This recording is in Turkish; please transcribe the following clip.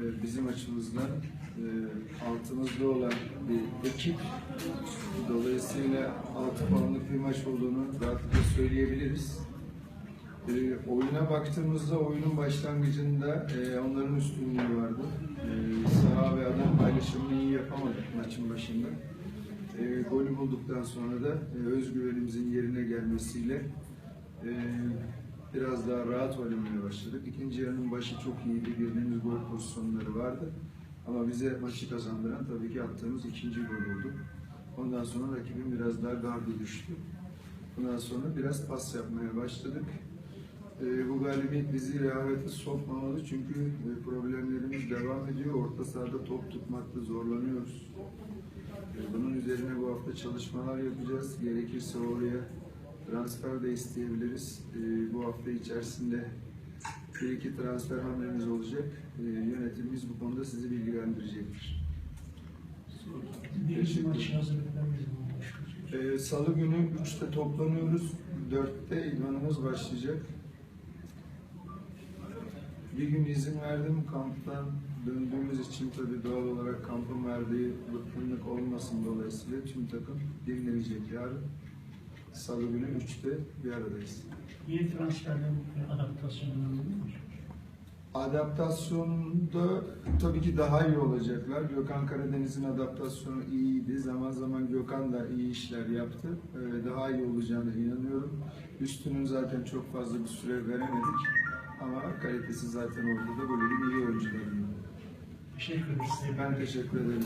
e, bizim açımızdan e, altımızda olan bir ekip. Dolayısıyla 6 puanlık bir maç olduğunu rahatlıkla söyleyebiliriz. E, oyuna baktığımızda oyunun başlangıcında e, onların üstünlüğü vardı. E, saha ve adam paylaşımını iyi yapamadık maçın başında. E, golü bulduktan sonra da e, özgüvenimizin yerine gelmesiyle e, biraz daha rahat oynamaya başladık. İkinci yarının başı çok iyiydi. Girdiğimiz gol pozisyonları vardı. Ama bize maçı kazandıran tabii ki attığımız ikinci gol oldu. Ondan sonra rakibin biraz daha gardı düştü. Bundan sonra biraz pas yapmaya başladık. E, bu galibiyet bizi rehavete sokmamalı çünkü e, problemlerimiz devam ediyor. Orta sahada top tutmakta zorlanıyoruz. E, Bunun üzerine bu hafta çalışmalar yapacağız. Gerekirse oraya transfer de isteyebiliriz. E, Bu hafta içerisinde bir iki transfer hamlemiz olacak. E, Yönetimimiz bu konuda sizi bilgilendirecektir. Bir maç hazırlıklarımız var. E, Salı günü 3'te toplanıyoruz. 4'te idmanımız başlayacak. Bir gün izin verdim kamptan döndüğümüz için tabii doğal olarak kampın verdiği bıkkınlık olmasın dolayısıyla tüm takım dinlenecek yarın. Salı günü 3'te bir aradayız. Yeni transferlerin adaptasyonunu mu? Adaptasyonda tabii ki daha iyi olacaklar. Gökhan Karadeniz'in adaptasyonu iyiydi. Zaman zaman Gökhan da iyi işler yaptı. Ee, Daha iyi olacağına inanıyorum. Üstünün zaten çok fazla bir süre veremedik. Ama kalitesi zaten ortada. Golün iyi oyuncularından. Teşekkür ederiz. Ben teşekkür ederim.